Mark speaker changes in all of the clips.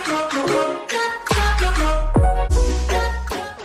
Speaker 1: croc.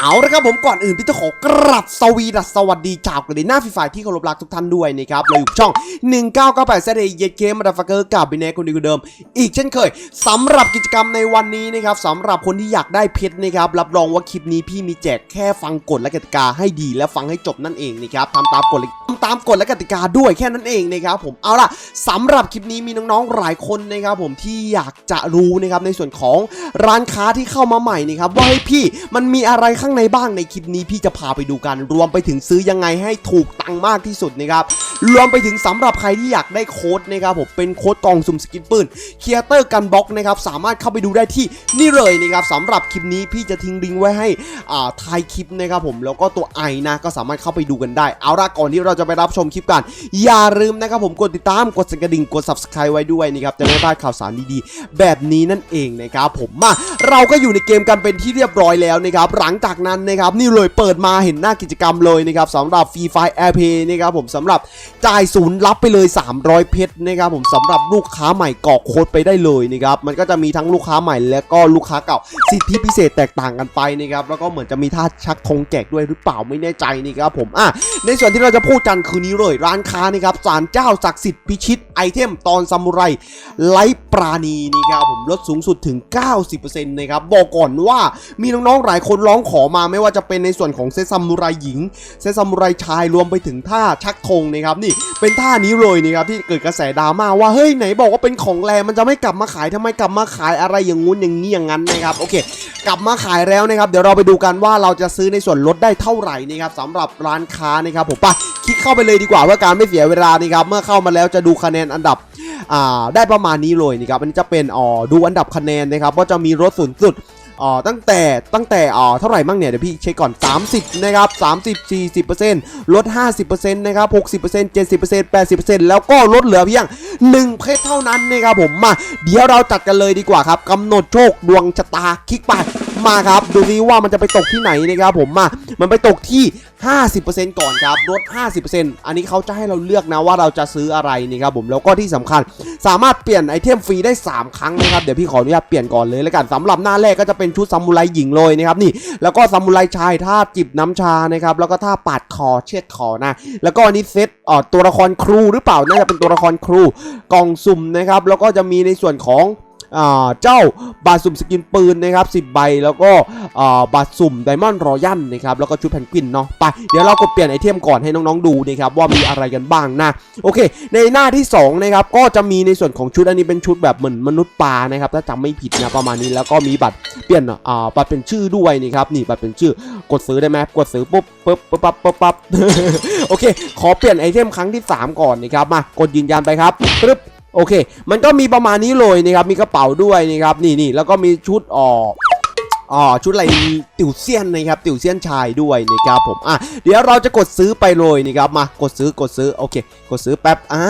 Speaker 1: เอาละครับผมก่อนอื่นพี่จะขอกราบสวีดัสสวัสดีชาวกระดิ่งหน้าฟรีไฟที่เคารพรักทุกท่านด้วยนะครับเราอยู่ช่อง 1998เซเดย์เย็ดเคมมาดาฟักเกอร์กับบินเนคนดีคนเดิม อีกเช่นเคยสำหรับกิจกรรมในวันนี้นะครับสำหรับคนที่อยากได้เพชรนะครับรับรองว่าคลิปนี้พี่มีแจกแค่ฟังกฎและกติกาให้ดีและฟังให้จบนั่นเองนะครับทำตามกฎและทำตามกฎและกติกาด้วยแค่นั้นเองนะครับผมเอาล่ะสำหรับคลิปนี้มีน้องๆหลายคนนะครับผมที่อยากจะรู้นะครับในส่วนของร้านค้าที่เข้ามาใหม่นะครับว่าเฮ้พี่มันมีอะไรข้างในบ้างในคลิปนี้พี่จะพาไปดูกัน รวมไปถึงซื้อยังไงให้ถูกตังค์มากที่สุดนะครับ รวมไปถึงสำหรับใครที่อยากได้โค้ดนะครับผมเป็นโค้ดกล่องสุ่มสกินปืนเคียเตอร์กันบล็อกนะครับสามารถเข้าไปดูได้ที่นี่เลยนะครับสำหรับคลิปนี้พี่จะทิ้งลิงก์ไว้ให้อ่าท้ายคลิปนะครับผมแล้วก็ตัวไอนะก็สามารถเข้าไปดูกันได้ เอาละก่อนที่เราจะไปรับชมคลิปกัน อย่าลืมนะครับผมกดติดตามกดสั่นกระดิ่งกด subscribe ไว้ด้วยนะครับจะได้ไม่พลาดข่าวสารดีๆ แบบนี้นั่นเองนะครับผมมาเราก็อยู่ในเกมกันเป็นที่เรียบร้อยแล้วนะครับหลังจากนั้นนะครับนี่เลยเปิดมาเห็นหน้ากิจกรรมเลยนะครับสำหรับ Free Fire Air Pay นะครับผมสำหรับจ่ายศูนย์รับไปเลย 300 เพชรนะครับผมสำหรับลูกค้าใหม่กรอกโค้ดไปได้เลยนะครับมันก็จะมีทั้งลูกค้าใหม่และก็ลูกค้าเก่าสิทธิพิเศษแตกต่างกันไปนะครับแล้วก็เหมือนจะมีท่าชักธงแจกด้วยหรือเปล่าไม่แน่ใจนะครับผมอะในส่วนที่เราจะพูดกันคืนนี้เลยร้านค้านี่ครับศาลเจ้าศักดิ์สิทธิ์พิชิตไอเทมตอนซามูไรไลปราณีนี่ครับผมลดสูงสุดถึง 90%นะครับบอกก่อนว่ามีน้องๆหลายคนร้องขอมาไม่ว่าจะเป็นในส่วนของเซซามูไรหญิง เซซามูไรชายรวมไปถึงท่าชักธงนะครับนี่เป็นท่านี้เลยนะครับที่เกิดกระแสดราม่าว่าเฮ้ยไหนบอกว่าเป็นของแรงมันจะไม่กลับมาขายทำไมกลับมาขายอะไรอย่างงู้นอย่างนี้อย่างนั้นนะครับโอเค กลับมาขายแล้วนะครับเดี๋ยวเราไปดูกันว่าเราจะซื้อในส่วนลดได้เท่าไหร่นะครับสำหรับร้านค้านะครับผมไปคลิกเข้าไปเลยดีกว่าเพื่อการไม่เสียเวลานะครับเมื่อเข้ามาแล้วจะดูคะแนนอันดับอ่าได้ประมาณนี้เลยนะครับอันนี้จะเป็นอ๋อดูอันดับคะแนนนะครับว่าจะมีลดสูงสุด อ๋อตั้งแต่ตั้งแต่อ๋อเท่าไหร่มั่งเนี่ยเดี๋ยวพี่เช็คก่อน 30นะครับ30 40%ลด 50%นะครับ60% 70% 80%แล้วก็ลดเหลือเพียง1เพชรเท่านั้นนะครับผมมาเดี๋ยวเราจัดกันเลยดีกว่าครับกำหนดโชคดวงชะตาคลิกไป มาครับ ดูซิว่ามันจะไปตกที่ไหนนะครับผมมา มันไปตกที่ 50%ก่อนครับลด 50%อันนี้เขาจะให้เราเลือกนะว่าเราจะซื้ออะไรนะครับผมแล้วก็ที่สำคัญ สามารถเปลี่ยนไอเทมฟรีได้ 3 ครั้งนะครับ เดี๋ยวพี่ขออนุญาตเปลี่ยนก่อนเลยแล้วกันสำหรับหน้าแรกก็จะเป็นชุดซามูไรหญิงเลยนะครับนี่ แล้วก็ซามูไรชายท่าจิบน้ำชานะครับแล้วก็ท่าปาดคอเช็ดคอนะ แล้วก็อันนี้เซตอ่อตัวละครครูหรือเปล่าน่าจะเป็นตัวละครครูกล่องสุ่มนะครับแล้วก็จะมีในส่วนของ เจ้าบาทสุ่มสกินปืนนะครับ10ใบแล้วก็บาทสุ่มไดมอนด์รอยัลนะครับแล้วก็ชุดแพนกวินเนาะไปเดี๋ยวเรากดเปลี่ยนไอเทมก่อนให้น้องๆดูนะครับว่ามีอะไรกันบ้างนะโอเค ในหน้าที่2นะครับก็จะมีในส่วนของชุดอันนี้เป็นชุดแบบเหมือนมนุษย์ปลานะครับถ้าจำไม่ผิดนะประมาณนี้แล้วก็มีบัตรเปลี่ยนอ่าบัตรเป็นชื่อด้วยนี่ครับนี่บัตรเป็นชื่อกดซื้อได้ไหมกดซื้อปุ๊บปุ๊บปุ๊บปั๊บปุ๊บปั๊บโอเค ขอเปลี่ยนไอเทมครั้งที่ 3 ก่อนนะครับมากดยืนยันไปครับปึ๊บ โอเค มันก็มีประมาณนี้เลยนะครับมีกระเป๋าด้วยนะครับนี่นี่แล้วก็มีชุดออก อ๋อชุดอะไรติ๋วเซียนนะครับติ๋วเซียนชายด้วยนะครับผมอะเดี๋ยวเราจะกดซื้อไปเลยนะครับมากดซื้อกดซื้อโอเค กดซื้อแป๊บอ่า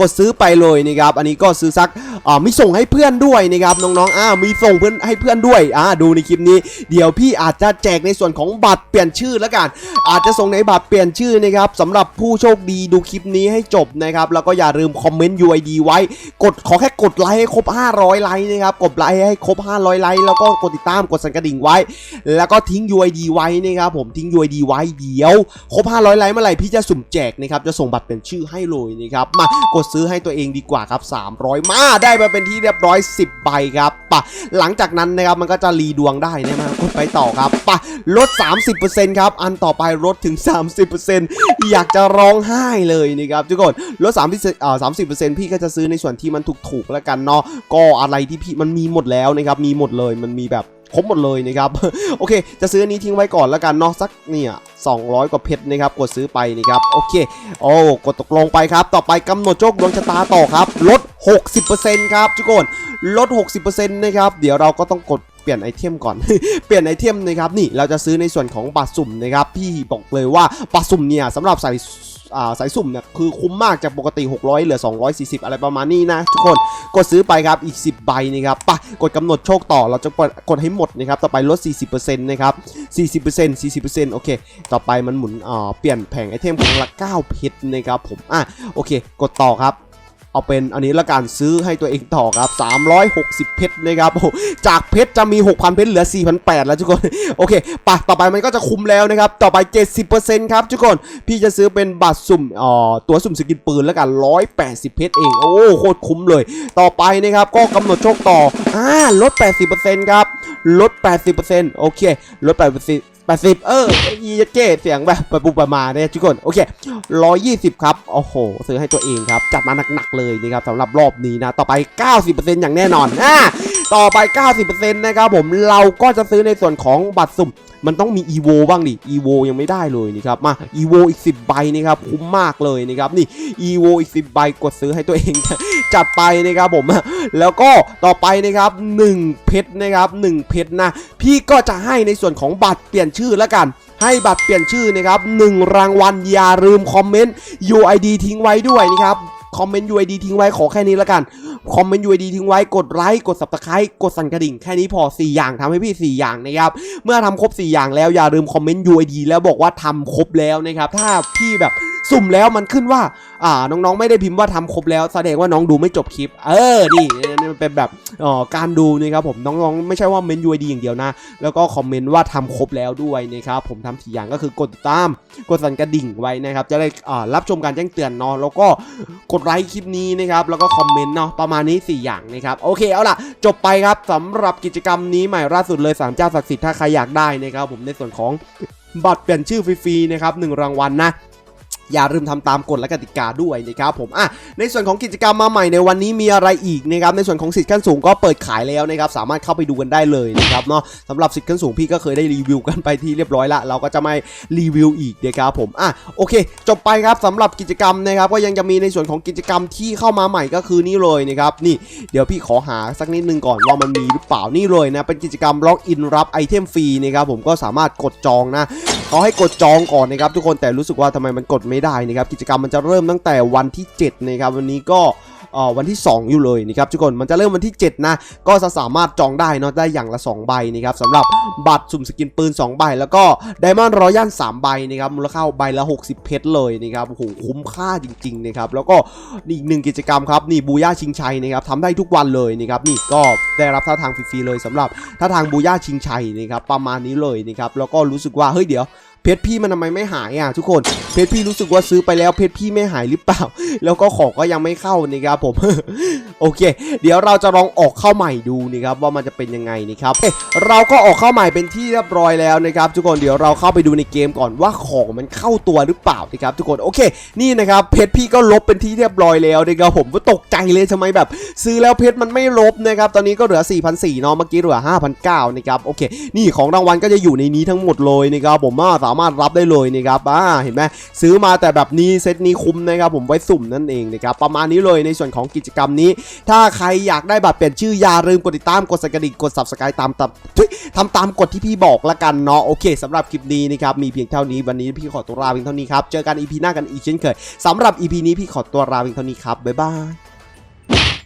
Speaker 1: กดซื้อไปเลยนะครับอันนี้ก็ซื้อสักอ่ามีส่งให้เพื่อนด้วยนะครับน้องๆอ่ามีส่งเพื่อนให้เพื่อนด้วยอ่าดูในคลิปนี้ เดี๋ยวพี่อาจจะแจกในส่วนของบัตรเปลี่ยนชื่อแล้วกันอาจจะส่งในบัตรเปลี่ยนชื่อนะครับสำหรับผู้โชคดีดูคลิปนี้ให้จบนะครับแล้วก็อย่าลืมคอมเมนต์ UID ไว้ กดขอแค่กดไลค์ให้ครบ 500 ไลค์นะครับกดไลค์ให้ครบ 500 ไลค์แล้วก็กดติดตามกดสั่นกระดิ่งไว้ แล้วก็ทิ้ง UID ไว้นะครับผมทิ้ง UID ไว้เดี๋ยวครบ500ไลค์เมื่อไหร่พี่จะสุ่มแจกนะครับจะส่งบัตรเป็นชื่อให้เลยนะครับมากดซื้อให้ตัวเองดีกว่าครับ 300 มาได้มาเป็นที่เรียบร้อย 10ใบครับปะหลังจากนั้นนะครับมันก็จะรีดวงได้นะมากดไปต่อครับปะลด 30%ครับอันต่อไปลดถึง 30%อยากจะร้องไห้เลยนะครับทุกคนลด30อ่า30%พี่ก็จะซื้อในส่วนที่มันถูกๆแล้วกันเนาะก็อะไรที่พี่มันมีหมดแล้วนะครับมีหมดเลยมันมีแบบ ครบหมดเลยนะครับ โอเค จะซื้ออันนี้ทิ้งไว้ก่อนแล้วกันเนาะสักเนี่ย200 กว่าเพชรนะครับ กดซื้อไปนะครับ โอเค โอ้ กดตกลงไปครับ ต่อไปกำหนดโชคดวงชะตาต่อครับ ลด 60%ครับทุกคน ลด 60%นะครับ เดี๋ยวเราก็ต้องกดเปลี่ยนไอเทมก่อน เปลี่ยนไอเทมนะครับ นี่เราจะซื้อในส่วนของบัตรสุ่มนะครับ พี่บอกเลยว่าบัตรสุ่มเนี่ยสำหรับใส่ สายสุ่มเนี่ยคือคุ้มมากจากปกติ 600 เหลือ 240 อะไรประมาณนี้นะ ทุกคนกดซื้อไปครับอีก 10 ใบนะครับปะกดกำหนดโชคต่อเราจะกดกดให้หมดนะครับต่อไปลด 40%นะครับ 40% 40%โอเค ต่อไปมันหมุนเปลี่ยนแผงไอเทมของละ 9 เพชรนะครับผมอะโอเค กดต่อครับ เอาเป็นอันนี้ละกันซื้อให้ตัวเองต่อครับ 360 เพชรนะครับจากเพชรจะมี 6,000 เพชรเหลือ 4,800 แล้วทุกคนโอเคปะต่อไปมันก็จะคุ้มแล้วนะครับ ต่อไป 70%ครับทุกคน พี่จะซื้อเป็นบัตรสุ่มอ่อตัวสุ่มสกินปืนแล้วกัน 180 เพชรเองโอ้โคตรคุ้มเลย ต่อไปนะครับก็กำหนดโชคต่ออ่าลด 80%ครับลด 80%โอเคลด 80 80 เอออีเก้เสียงแบบปปุบประมาเนี่ยทุกคน โอเค 120 ครับ โอ้โห ซื้อให้ตัวเองครับ จัดมาหนักๆเลยนะครับสำหรับรอบนี้นะ ต่อไป 90%อย่างแน่นอนอ่า ต่อไป 90%นะครับผมเราก็จะซื้อในส่วนของบัตรสุ่ม มันต้องมี EVO บ้างดิ EVO ยังไม่ได้เลยนี่ครับมา EVO อีก 10 ใบนี่ครับคุ้มมากเลยนะครับนี่ EVO อีก 10 ใบกดซื้อให้ตัวเองจัดไปนะครับผมแล้วก็ต่อไปนะครับ 1 เพชรนะครับ 1 เพชรนะ พี่ก็จะให้ในส่วนของบัตรเปลี่ยนชื่อแล้วกันให้บัตรเปลี่ยนชื่อนะครับ1รางวัลอย่าลืมคอมเมนต์ UID ทิ้งไว้ด้วยนะครับ คอมเมนต์ UID ทิ้งไว้ขอแค่นี้แล้วกัน คอมเมนต์ UID ทิ้งไว้กดไลค์กด subscribe กดสั่นกระดิ่งแค่นี้พอ 4 อย่างทำให้พี่ 4 อย่างนะครับ เมื่อทำครบ 4 อย่างแล้วอย่าลืมคอมเมนต์ UID แล้วบอกว่าทำครบแล้วนะครับ ถ้าพี่แบบ สุ่มแล้วมันขึ้นว่า อ่า น้องๆ ไม่ได้พิมพ์ว่าทำครบแล้ว แสดงว่าน้องดูไม่จบคลิป เออ นี่นี่มันเป็นแบบอ่อการดูนะครับผม น้องๆ ไม่ใช่ว่าเมน UID อย่างเดียวนะ แล้วก็คอมเมนต์ว่าทำครบแล้วด้วยนะครับ ผมทำสี่อย่างก็คือกดติดตาม กดสั่นกระดิ่งไว้นะครับ จะได้อ่ารับชมการแจ้งเตือนเนาะ แล้วก็กดไลค์คลิปนี้นะครับ แล้วก็คอมเมนต์เนาะ ประมาณนี้ 4 อย่างนะครับ โอเค เอาล่ะ จบไปครับสำหรับกิจกรรมนี้ใหม่ล่าสุดเลยสามเจ้าศักดิ์สิทธิ์ถ้าใครอยากได้นะครับ ผมในส่วนของบัตรเปลี่ยนชื่อฟรีๆนะครับหนึ่งรางวัลนะ อย่าลืมทำตามกฎและกติกาด้วยนะครับผมอะในส่วนของกิจกรรมมาใหม่ในวันนี้มีอะไรอีกนะครับในส่วนของสิทธิ์ขั้นสูงก็เปิดขายแล้วนะครับสามารถเข้าไปดูกันได้เลยนะครับเนาะสำหรับสิทธิ์ขั้นสูงพี่ก็เคยได้รีวิวกันไปที่เรียบร้อยละเราก็จะไม่รีวิวอีกนะครับผมอะโอเค จบไปครับสำหรับกิจกรรมนะครับก็ยังจะมีในส่วนของกิจกรรมที่เข้ามาใหม่ก็คือนี่เลยนะครับนี่เดี๋ยวพี่ขอหาสักนิดนึงก่อนว่ามันมีหรือเปล่านี่เลยนะเป็นกิจกรรมล็อกอินรับไอเทมฟรีนะครับผมก็สามารถกดจองนะ เขาให้กดจองก่อนนะครับทุกคนแต่รู้สึกว่าทำไมมันกดไม่ได้นะครับกิจกรรมมันจะเริ่มตั้งแต่วันที่7นะครับวันนี้ก็ วันที่ 2 อยู่เลยนะครับทุกคนมันจะเริ่มวันที่ 7 นะ ก็จะสามารถจองได้เนาะได้อย่างละ 2 ใบนะครับสำหรับบัตรสุ่มสกินปืน 2 ใบ แล้วก็ไดมอนด์รอยัล3ใบนะครับมูลค่าใบละ 60 เพชรเลยนะครับโอ้โหคุ้มค่าจริงๆนะครับแล้วก็อีกหนึ่งกิจกรรมครับนี่บูย่าชิงชัยนะครับทำได้ทุกวันเลยนะครับนี่ก็ได้รับท่าทางฟรีๆเลยสำหรับท่าทางบูย่าชิงชัยนะครับประมาณนี้เลยนะครับแล้วก็รู้สึกว่าเฮ้ยเดี๋ยว เพชรพี่มันทำไมไม่หายอะทุกคน เพชรพี่รู้สึกว่าซื้อไปแล้วเพชรพี่ไม่หายหรือเปล่า แล้วก็ของก็ยังไม่เข้านะครับผม โอเค เดี๋ยวเราจะลองออกเข้าใหม่ดูนะครับว่ามันจะเป็นยังไงนะครับเอ๊เราก็ออกเข้าใหม่เป็นที่เรียบร้อยแล้วนะครับทุกคนเดี๋ยวเราเข้าไปดูในเกมก่อนว่าของมันเข้าตัวหรือเปล่านะครับทุกคนโอเค นี่นะครับเพชรพี่ก็ลบเป็นที่เรียบร้อยแล้วนะครับผมก็ตกใจเลยทำไมแบบ ซื้อแล้วเพชรมันไม่ลบนะครับตอนนี้ก็เหลือ 4,400เนาะเมื่อกี้เหลือ 5,900นะครับโอเค นี่ของรางวัลก็จะอยู่ในนี้ทั้งหมดเลยนะครับผมว่าสามารถรับได้เลยนะครับอ่าเห็นไหมซื้อมาแต่แบบนี้เซตนี้คุ้มนะครับผมไว้สุ่มนั่นเองนะครับประมาณนี้เลยในส่วนของกิจกรรมนี้ถ้าใครอยากได้บัตรเปลี่ยนชื่ออย่าลืมกดติดตามกดสั่นกระดิ่งกด subscribe ตามตามทุยทำตามกฎที่พี่บอกละกันเนาะโอเคสำหรับคลิปนี้นะครับมีเพียงเท่านี้วันนี้พี่ขอตัวลาเพียงเท่านี้ครับเจอกัน EP หน้ากันอีกเช่นเคยสำหรับ EP นี้พี่ขอตัวลาเพียงเท่านี้ครับบ๊ายบาย